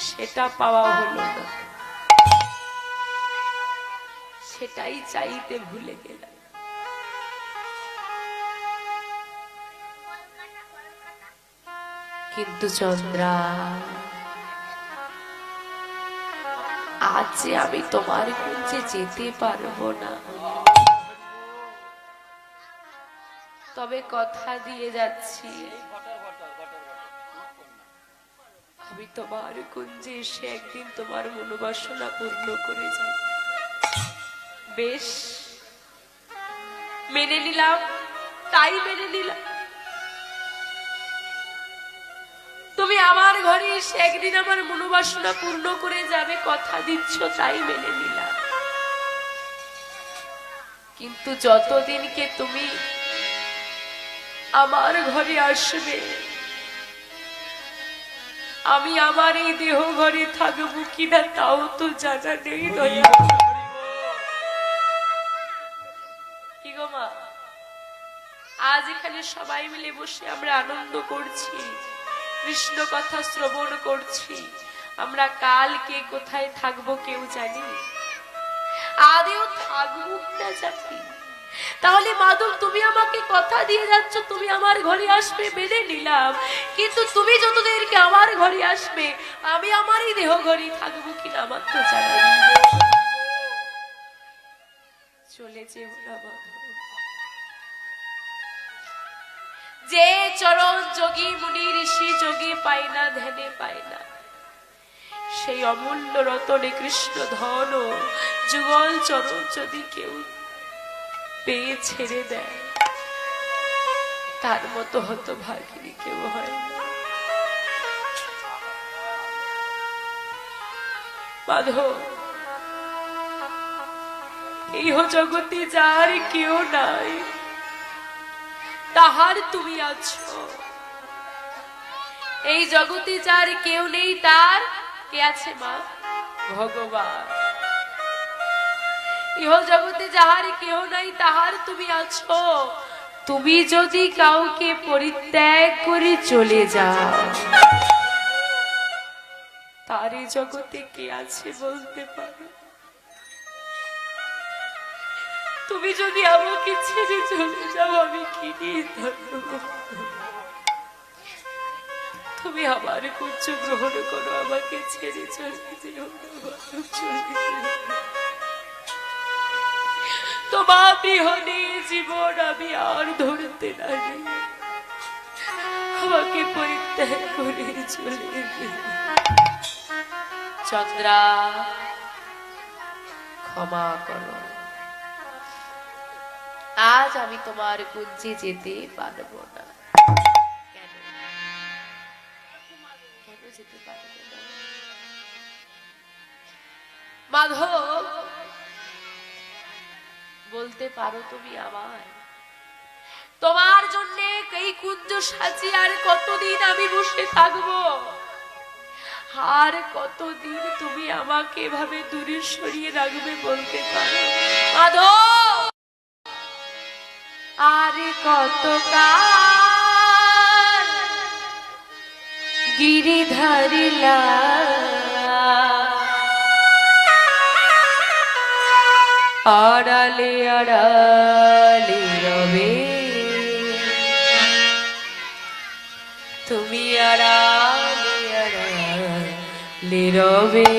সেটা পাওয়া হলো না। সেটাই চাইতে ভুলে গেলাম। কিন্তু চন্দ্রা, আজ যে আমি তোমার কুঞ্জে যেতে পারব না। তবে কথা দিয়ে যাচ্ছি। তোমার কুঞ্জে এসে একদিন তোমার মনোবাসনা পূর্ণ করে যাই বেশ, মেনে নিলাম, তাই মেনে নিলাম। তুমি আমার ঘরে এসে একদিন আমার মনোবাসনা পূর্ণ করে যাবে, কথা দিচ্ছ, তাই মেনে নিলাম। কিন্তু যতদিনকে তুমি আমার ঘরে আসবে আমি আমার এই দেহ ঘরে থাকব কিনা তাও তো জানা নেই আজ এখানে সবাই মিলে বসে আমরা আনন্দ করছি, কৃষ্ণ কথা শ্রবণ করছি। আমরা কালকে কোথায় থাকব কেউ জানি? আদেও থাকব না জানি তাহলে মাধব তুমি আমাকে কথা দিয়ে যাচ্ছ, তুমি আমার ঘরে আসবে মেনে নিলাম। কিন্তু তুমি যতদেরকে আমার ঘরে আসবে, আমি আমারই দেহ ঘরে থাকব কিনা আমার তো জানা। চলে যে চরণ যোগী মুনি ঋষি যোগী পায় না, ধ্যানে পায় না। সেই অমূল্য রতনে কৃষ্ণ ধন, যুগল চরণ যদি কেউ পেয়ে ছেড়ে দেয়। তার মতো হতো ভাগিনী কেউ হয় মাধব ইহ জগতে যার কেউ নাই, তাহার তুমি আছো। এই জগতে যার কেউ নেই, তার কে আছে মা? ভগবান। ইহ জগতে যাহার কেউ নাই, তাহার তুমি আছো। তুমি যদি কাউকে পরিত্যাগ করে চলে যাও, তার এই জগতে কে আছে বলতে পারো? তুমি যদি আমাকে ছেড়ে চলে যাও, আমি কি নিয়ে তুমি আমার কুঞ্জ গ্রহণ করো, আমাকে ছেড়ে চলে যেও চলে তোমার বিহনে জীবন আমি আর ধরতে আমাকে পরিত্যাগ করে চলে চন্দ্রা, ক্ষমা করো। আজ আমি তোমার কুঞ্জে যেতে যেতে পারব না? মাধব বলতে পারো তুমি আমায়। তোমার জন্য এই কুঞ্জ সাজিয়ে আর কতদিন আমি বসে থাকব? আর কতদিন তুমি আমাকে এভাবে দূরে সরিয়ে রাখবে বলতে পারো? মাধব! আর কত কাল গিরিধারিলা আড়ালে আড়ালে রবে। তুমি আড়ালে আড়ালে রবে।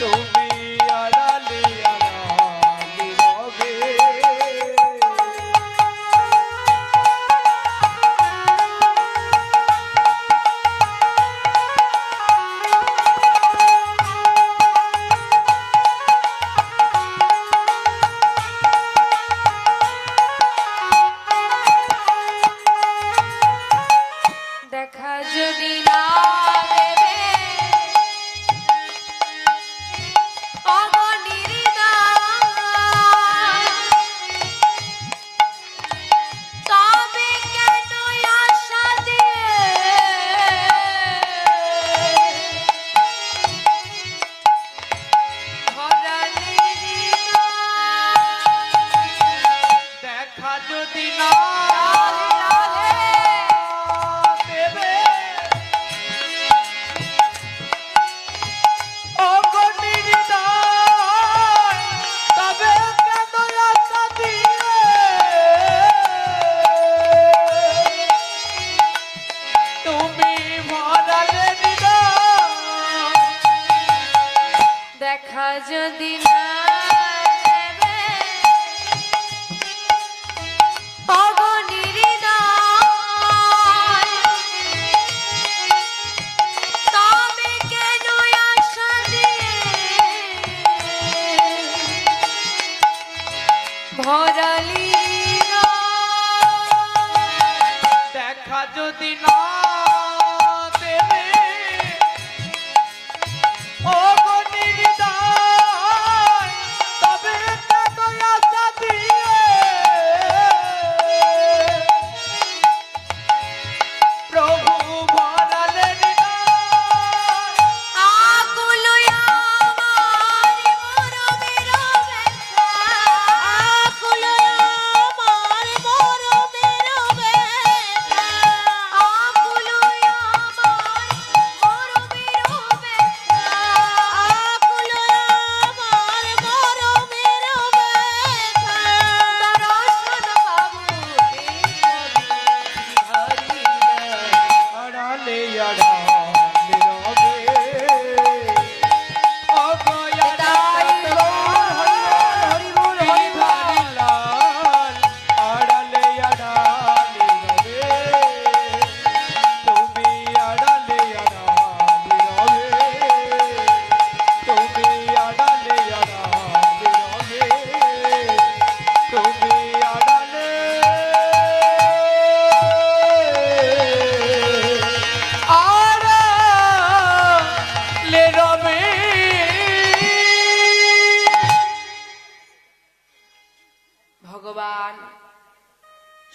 তুমি যদি না ভরালি দেখা যদি না আড়ালে ভগবান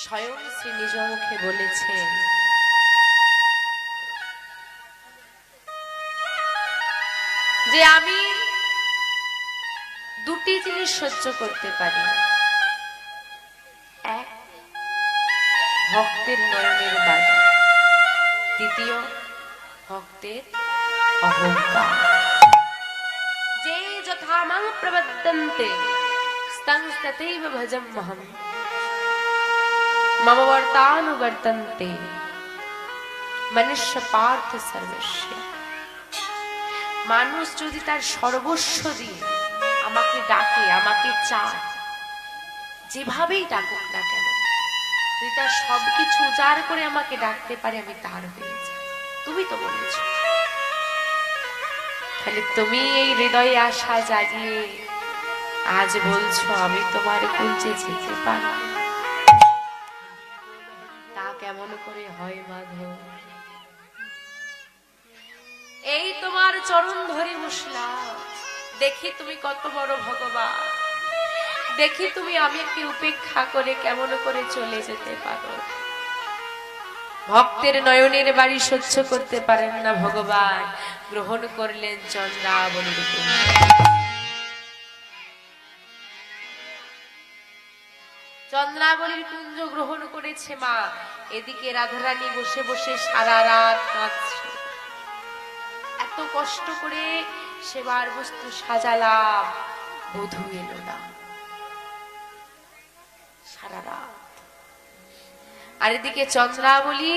স্বয়ং শ্রী নিজ মুখে বলেছেন, যে আমি দুটি জিনিস সহ্য করতে পারি। এক, ভক্তের নয়নের বাড়ি দ্বিতীয়, ভক্তের অহংকার। যে যথা মাং তথৈব ভজমহম মম বর্তানুবর্তন্তে মনুষ্য পার্থ সর্বস্ব মানুষ যদি তার সর্বস্ব দিয়ে আমাকে ডাকে আমাকে চায় যেভাবেই ডাকুক না কেন যদি তার সবকিছু উজাড় করে আমাকে ডাকতে পারে আমি তার হয়ে যাই তুমি তো বলেছ তাহলে তুমি এই হৃদয়ে আশা জাগিয়ে আজ বলছো আমি তোমার কুঞ্চে যেতে পারি। তা কেমন করে হয় মাধব? এই তোমার চরণ ধরে বসলাম দেখি তুমি কত বড় ভগবান। দেখি তুমি আমাকে উপেক্ষা করে কেমন করে চলে যেতে পারো। ভক্তের নয়নের বাড়ি সহ্য করতে পারেন না ভগবান। গ্রহণ করলেন চন্দ্রাবলীর চন্দ্রাবলীর কুঞ্জ গ্রহণ করেছে মা। এদিকে রাধারানী বসে বসে সারা রাত কাঁদছে। এত কষ্ট করে সেবার বস্তু সাজালাম, বধু এলো না। সারা রাত। আর এদিকে চন্দ্রাবলী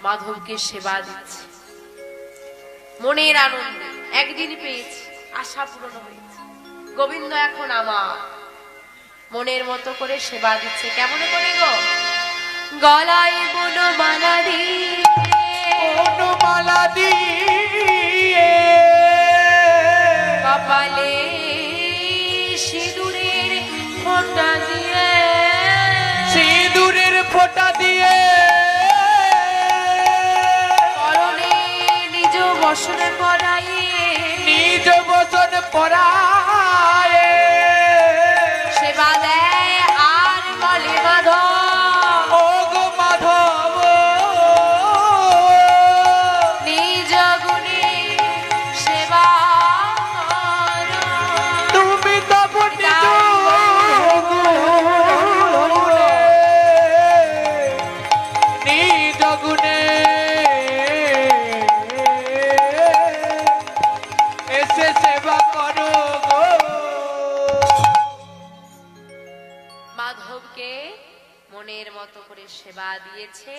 মাধবকে সেবা দিচ্ছে। মনের আনন্দ একদিন পেয়েছি, আশা পূরণ হয়েছে। গোবিন্দ এখন আমার। মনের মতো করে সেবা দিচ্ছে। কেমন করে গো? গলায় বনো মালা দিয়ে। অনুমালা দিয়ে কপালে সিঁদুরের ফোঁটা দিয়ে। সিঁদুরের ফোঁটা দিয়ে। পরনে নিজ বসনে পরাইয়ে নিজ বসন পরায়। মাধবকে মনের মতো করে সেবা দিয়েছে।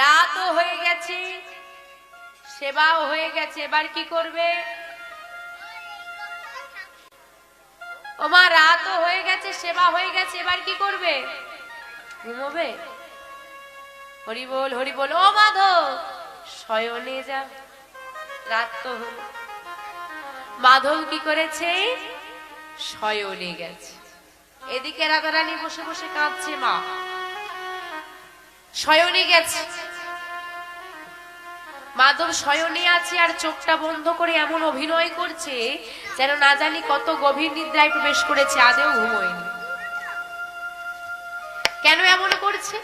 রাতও হয়ে গেছে, সেবাও হয়ে গেছে। এবার কি করবে? ওমা রাতও হয়ে গেছে, সেবা হয়ে গেছে। এবার কি করবে? ঘুমোবে? হরি বল হরি বল। ও মাধব, শয়নে যা, রাত তো মাধব কি করেছে? শয়নে গেছে। এদিকে রাধারানী বসে বসে কাঁদছে, মা। শয়নে গেছে। মাধব শয়নে আছে আর চোখটা বন্ধ করে এমন অভিনয় করছে যেন না জানি কত গভীর নিদ্রায় প্রবেশ করেছে, আদেও ঘুমোয়নি। কেন এমন করছে?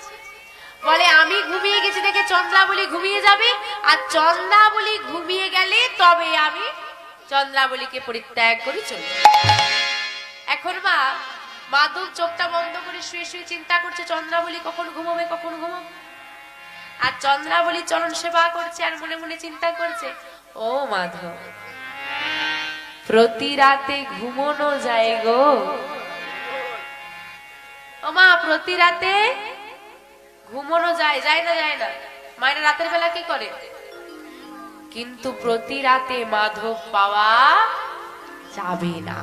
বলে, আমি ঘুমিয়ে গেছি দেখে চন্দ্রাবলী ঘুমিয়ে যাবে, আর চন্দ্রাবলী ঘুমিয়ে গেলে তবে আমি চন্দ্রাবলীকে পরিত্যাগ করি চলে এখন মা মাধব চোখটা বন্ধ করে শুয়ে শুয়ে চিন্তা করছে, চন্দ্রাবলী কখন ঘুমাবে কখন ঘুমাবে? আর চন্দ্রাবলী চরণ সেবা করছে আর মনে মনে চিন্তা করছে, ও মাধব, প্রতি রাতে ঘুমোনো যায় গো। ও মা, প্রতি রাতে ঘুমোনো যায় যায় না যায় না। মায়েরা রাতের বেলা কি করে? কিন্তু প্রতি রাতে মাধব পাওয়া যাবে না।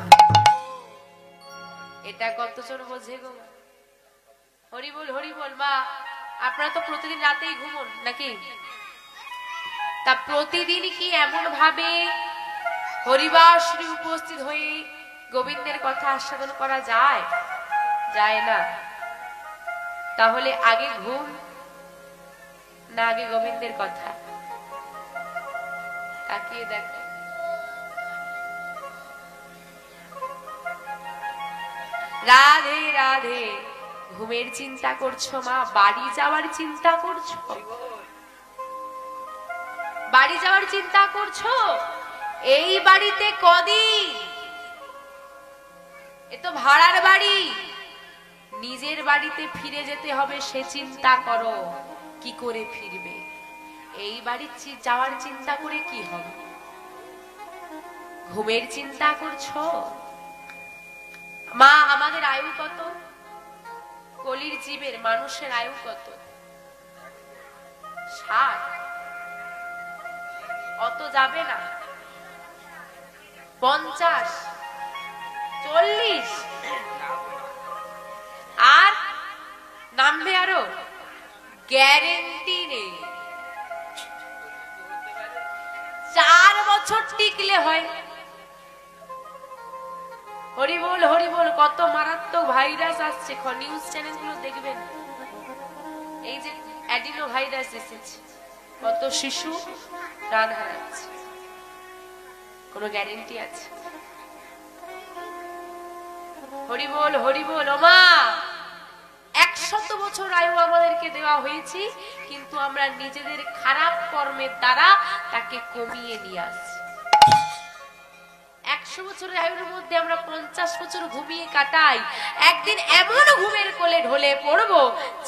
এটা কতজন বোঝে গো? হরি বল হরি বল, মা, আপনারা তো প্রতিদিন রাতেই ঘুমন, নাকি? তা প্রতিদিন কি এমন ভাবে হরিবাসরে উপস্থিত হয়ে গোবিন্দের কথা আস্বাদন করা যায়? যায় না। তাহলে আগে ঘুম না আগে গোবিন্দের কথা? তাকিয়ে দেখো। রাধে রাধে। ঘুমের চিন্তা করছ মা? বাড়ি যাওয়ার চিন্তা করছ? বাড়ি যাওয়ার চিন্তা করছ? এই বাড়িতে কদিন? এ তো ভাড়ার বাড়ি। নিজের বাড়িতে ফিরে যেতে হবে, সে চিন্তা করো। কি করে ফিরবে? এই বাড়ির চি- যাওয়ার চিন্তা করে কি হবে? ঘুমের চিন্তা করছ? মা, আমাদের আয়ু কত? কলির জীবের মানুষের আয়ু কত? ষাট। অত যাবে না। পঞ্চাশ। চল্লিশ। আর নামবে আরও? গ্যারেন্টি নেই। চার বছর টিকলে হয়। হরি বল হরি বল, কত মারাত্মক ভাইরাস আসছে। নিউজ চ্যানেলগুলো দেখবেন। এই যে অ্যাডিনো ভাইরাস এসেছে। কত শিশু প্রাণ হারাচ্ছে। কোনো গ্যারেন্টি আছে? হরি বল হরি বল ওমা একশত বছর আয়ু আমাদেরকে দেওয়া হয়েছে, কিন্তু আমরা নিজেদের খারাপ কর্মের দ্বারা তাকে কমিয়ে নিয়ে আসছি। একশো বছরের আয়ুর মধ্যে আমরা পঞ্চাশ বছর ঘুমিয়ে কাটাই। একদিন এমন ঘুমের কোলে ঢলে পড়ব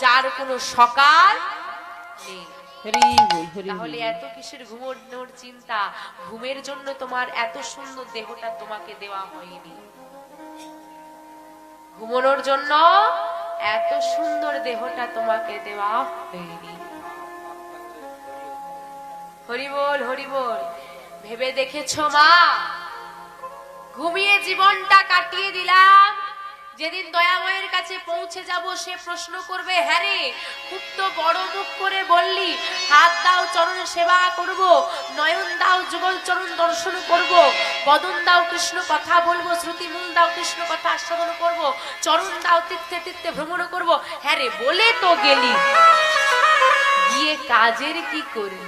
যার কোনো সকাল নেই। তাহলে এত কিসের ঘুমোনোর চিন্তা? ঘুমের জন্য তোমার এত সুন্দর দেহটা তোমাকে দেওয়া হয়নি। ঘুমানোর জন্য এত সুন্দর দেহটা তোমাকে দেওয়া হয়নি। হরি বল ভেবে দেখেছ মা? ঘুমিয়ে জীবনটা কাটিয়ে দিলাম। যেদিন দয়া দয়াময়ের কাছে পৌঁছে যাব, সে প্রশ্ন করবে হ্যাঁ রে, খুব তো বড় মুখ করে বললি, হাত দাও, চরণ সেবা করব, নয়ন দাও, যুগল চরণ দর্শন করব, বদন দাও, কৃষ্ণ কথা বলব, শ্রুতি মূল দাও, কৃষ্ণ কথা আস্বাদন করব, চরণ দাও তীর্থে তীর্থে ভ্রমণ করব। হ্যাঁ রে, বলে তো গেলি। গিয়ে কাজের কি করি?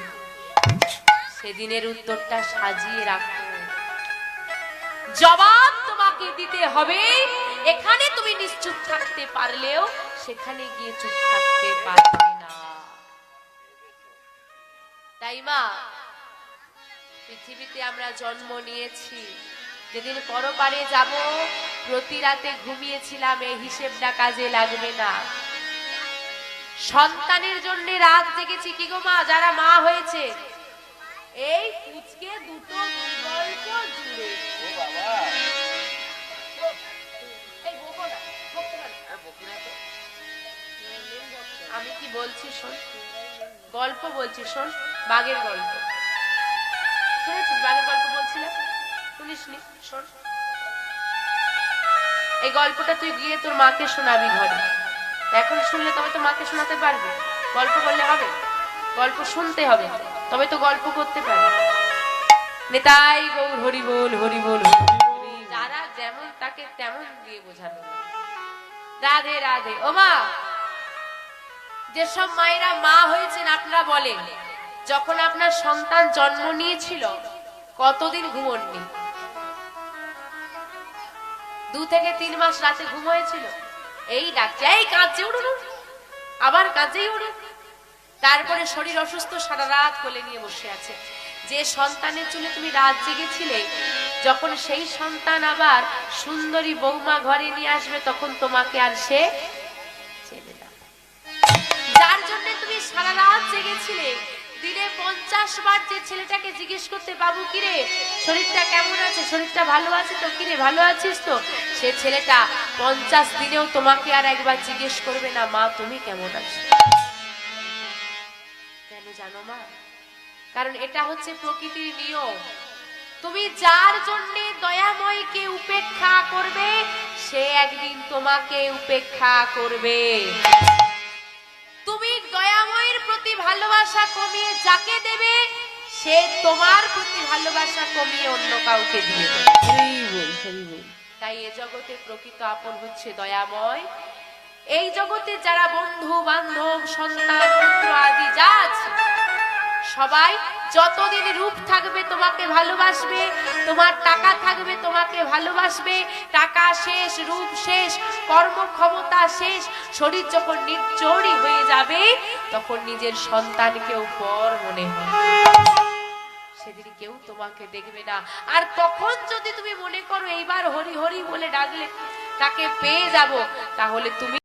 সেদিনের উত্তরটা সাজিয়ে রাখো। জবাব তোমাকে দিতে হবে। এখানে তুমি নিশ্চুপ থাকতে পারলেও সেখানে গিয়ে চুপ থাকতে পারবে না। তাই মা, পৃথিবীতে আমরা জন্ম নিয়েছি। যেদিন পরপারে যাব, প্রতি রাতে ঘুমিয়েছিলাম, এই হিসেবটা কাজে লাগবে না। সন্তানের জন্য রাত জেগেছি কি গো মা? যারা মা হয়েছে এই পুচকে দুটো গল্প জুড়ে। এই বকো না, বকতে পারো। আমি কি বলছি শোন? গল্প বলছি শোন বাঘের গল্প। শুনেছিস বাঘের গল্প বলছিলাম? শুনিসনি? শোন। এই গল্পটা তুই গিয়ে তোর মাকে শোনাবি ঘরে। এখন শুনলে তবে তো মাকে শোনাতে পারবি। গল্প করলে হবে। গল্প শুনতে হবে। তবে তো গল্প করতে পারবে নেতাই গৌর হরি বল হরি বল যারা যেমন তাকে তেমন দিয়ে বোঝানো রাধে রাধে। ও মা, যেসব মায়েরা মা হয়েছেন আপনারা বলেন, যখন আপনার সন্তান জন্ম নিয়েছিল, কতদিন ঘুমননি? দু থেকে তিন মাস রাতে ঘুম হয়েছিল। এই ডাকছে, এই কাঁদছে উঠুন। আবার কাঁদছেই উঠুন। তারপরে শরীর অসুস্থ সারা রাত কোলে নিয়ে বসে আছে। যে সন্তানের চুলে তুমি রাত জেগেছিলে, যখন সেই সন্তান আবার সুন্দরী বৌমা ঘরে নিয়ে আসবে, তখন তোমাকে আর সে যার জন্য তুমি সারা রাত জেগেছিলে, দিনে পঞ্চাশ বার যে ছেলেটাকে জিজ্ঞেস করতে, বাবু, কিরে, শরীরটা কেমন আছে? শরীরটা ভালো আছে তো? কিরে, ভালো আছিস তো? সে ছেলেটা পঞ্চাশ দিনেও তোমাকে আর একবার জিজ্ঞেস করবে না, মা, তুমি কেমন আছো? জানো মা? কারণ এটা হচ্ছে প্রকৃতির নিয়ম। তুমি যার জন্য দয়াময়কে উপেক্ষা করবে সে একদিন তোমাকে উপেক্ষা করবে। তুমি দয়াময়ের প্রতি ভালোবাসা কমিয়ে যাকে দেবে সে তোমার প্রতি ভালোবাসা কমিয়ে অন্য কাউকে দিয়ে দেবে। তাই এ জগতে প্রকৃত আপন হচ্ছে দয়াময়। এই জগতে যারা বন্ধু বান্ধব সন্তান পুত্র আদি যা আছে সবাই, যতদিন রূপ থাকবে তোমাকে ভালোবাসবে, তোমার টাকা থাকবে তোমাকে ভালোবাসবে, টাকা শেষ, রূপ শেষ, কর্মক্ষমতা শেষ, শরীর যখন নির্জরি হয়ে যাবে, তখন নিজের সন্তানকেও পর মনে হয় সেদিন কেউ তোমাকে দেখবে না। আর তখন যদি তুমি মনে করো, এইবার হরি হরি বলে ডাকলে, তাকে পেয়ে যাব, তাহলে তুমি